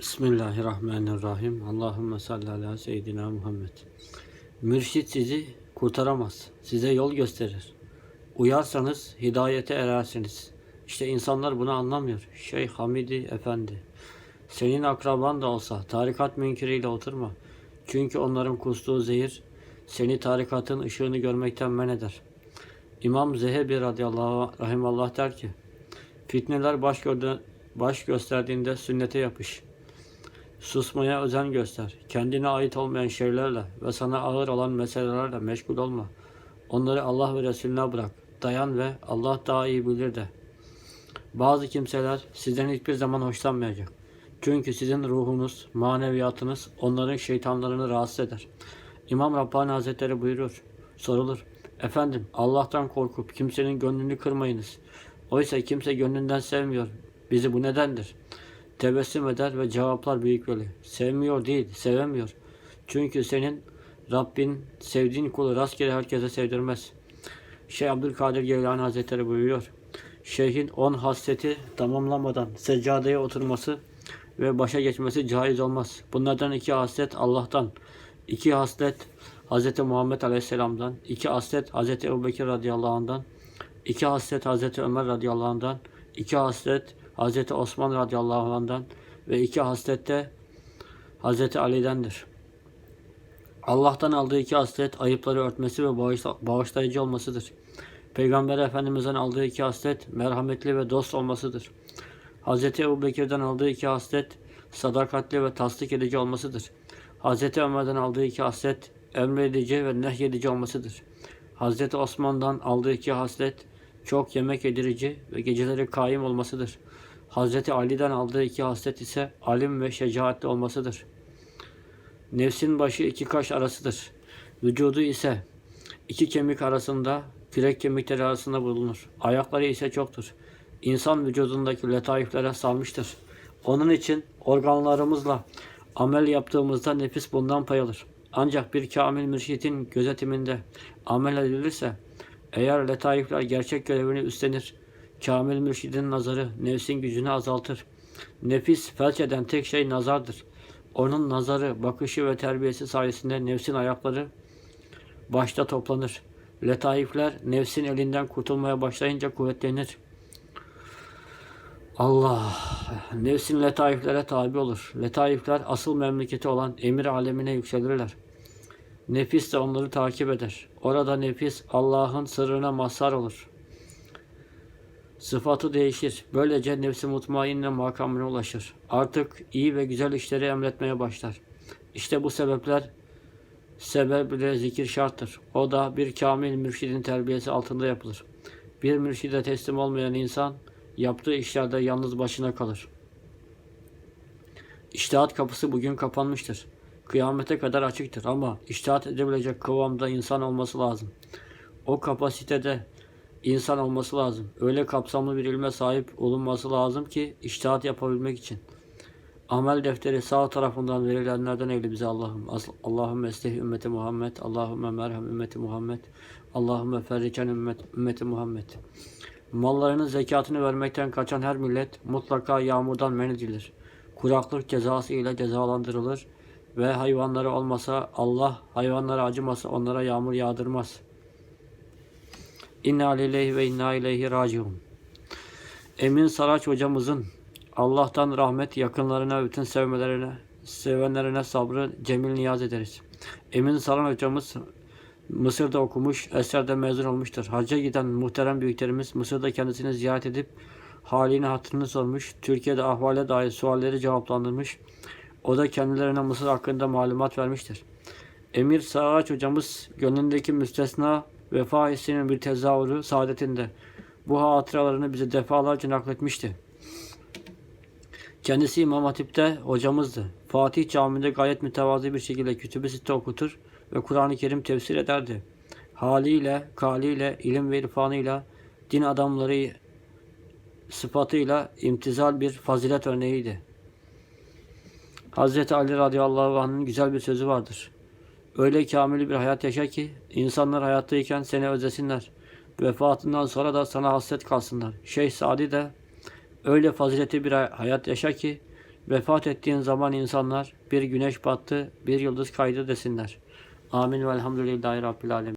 Bismillahirrahmanirrahim. Allahümme salli ala seyyidina Muhammed. Mürşit sizi kurtaramaz. Size yol gösterir. Uyarsanız hidayete erersiniz. İşte insanlar bunu anlamıyor. Şeyh Hamidi Efendi. Senin akraban da olsa tarikat münkiriyle oturma. Çünkü onların kustuğu zehir seni tarikatın ışığını görmekten men eder. İmam Zehebi radıyallahu rahimallah der ki, Fitneler baş, gördü, baş gösterdiğinde sünnete yapış. Susmaya özen göster. Kendine ait olmayan şeylerle ve sana ağır olan meselelerle meşgul olma. Onları Allah ve Resulüne bırak. Dayan ve Allah daha iyi bilir de. Bazı kimseler sizden hiçbir zaman hoşlanmayacak. Çünkü sizin ruhunuz, maneviyatınız onların şeytanlarını rahatsız eder. İmam Rabbani Hazretleri buyurur. Sorulur. Efendim Allah'tan korkup kimsenin gönlünü kırmayınız. Oysa kimse gönlünden sevmiyor. Bizi bu nedendir? Tebessüm eder ve cevaplar büyük veli. Sevmiyor değil, sevemiyor. Çünkü senin Rabbin sevdiğin kulu rastgele herkese sevdirmez. Şeyh Abdülkadir Geylani Hazretleri buyuruyor. Şeyhin on hasreti tamamlamadan seccadeye oturması ve başa geçmesi caiz olmaz. Bunlardan iki hasret Allah'tan, iki haslet Hz. Muhammed Aleyhisselam'dan, iki haslet Hz. Ebu Bekir radıyallahu anh'dan, iki hasret Hz. Ömer radıyallahu anh'dan, iki hasret Hz. Osman radıyallahu anh'dan ve iki haslet de Hz. Ali'dendir. Allah'tan aldığı iki haslet ayıpları örtmesi ve bağışla- bağışlayıcı olmasıdır. Peygamber Efendimiz'den aldığı iki haslet merhametli ve dost olmasıdır. Hz. Ebu Bekir'den aldığı iki haslet sadakatli ve tasdik edici olmasıdır. Hz. Ömer'den aldığı iki haslet emredici ve nehyedici olmasıdır. Hz. Osman'dan aldığı iki haslet çok yemek yedirici ve geceleri kaim olmasıdır. Hz. Ali'den aldığı iki haslet ise alim ve şecaatli olmasıdır. Nefsin başı iki kaş arasıdır. Vücudu ise iki kemik arasında, kürek kemikleri arasında bulunur. Ayakları ise çoktur. İnsan vücudundaki letaiflere salmıştır. Onun için organlarımızla amel yaptığımızda nefis bundan pay alır. Ancak bir kamil mürşitin gözetiminde amel edilirse, eğer letaifler gerçek görevini üstlenir, kamil mürşidin nazarı nefsin gücünü azaltır. Nefis felç eden tek şey nazardır. Onun nazarı, bakışı ve terbiyesi sayesinde nefsin ayakları başta toplanır. Letaifler nefsin elinden kurtulmaya başlayınca kuvvetlenir. Allah nefsin letaiflere tabi olur. Letaifler asıl memleketi olan emir alemine yükselirler. Nefis de onları takip eder. Orada nefis Allah'ın sırrına mazhar olur. Sıfatı değişir. Böylece nefsi mutmainne makamına ulaşır. Artık iyi ve güzel işleri emretmeye başlar. İşte bu sebepler sebeple zikir şarttır. O da bir kamil mürşidin terbiyesi altında yapılır. Bir mürşide teslim olmayan insan yaptığı işlerde yalnız başına kalır. İştihat kapısı bugün kapanmıştır. Kıyamete kadar açıktır ama iştihat edebilecek kıvamda insan olması lazım. O kapasitede insan olması lazım. Öyle kapsamlı bir ilme sahip olunması lazım ki iştihat yapabilmek için. Amel defteri sağ tarafından verilenlerden eyle bize Allah'ım. Allahümme eslih ümmeti Muhammed. Allahümme merhem ümmeti Muhammed. Allahümme ferriken ümmet, ümmeti Muhammed. Mallarının zekatını vermekten kaçan her millet mutlaka yağmurdan men edilir. Kuraklık cezası ile cezalandırılır ve hayvanları olmasa Allah hayvanlara acımasa onlara yağmur yağdırmaz. İnna lillahi ve inna ileyhi raciun. Emin Saraç hocamızın Allah'tan rahmet yakınlarına bütün sevmelerine, sevenlerine sabrı cemil niyaz ederiz. Emin Saran hocamız Mısır'da okumuş, Eser'de mezun olmuştur. Hacca giden muhterem büyüklerimiz Mısır'da kendisini ziyaret edip halini hatırını sormuş. Türkiye'de ahvale dair sualleri cevaplandırmış. O da kendilerine Mısır hakkında malumat vermiştir. Emir Saraç hocamız gönlündeki müstesna vefa hissinin bir tezahürü saadetinde bu hatıralarını bize defalarca nakletmişti. Kendisi İmam Hatip'te hocamızdı. Fatih Camii'nde gayet mütevazi bir şekilde kütüb-i okutur ve Kur'an-ı Kerim tefsir ederdi. Haliyle, kaliyle, ilim ve irfanıyla, din adamları sıfatıyla imtizal bir fazilet örneğiydi. Hazreti Ali radıyallahu anh'ın güzel bir sözü vardır. Öyle kamil bir hayat yaşa ki insanlar hayattayken seni özlesinler. Vefatından sonra da sana hasret kalsınlar. Şeyh Sadi de öyle faziletli bir hayat yaşa ki Vefat ettiğin zaman insanlar bir güneş battı, bir yıldız kaydı desinler. Amin ve elhamdülillahi rabbil alemin.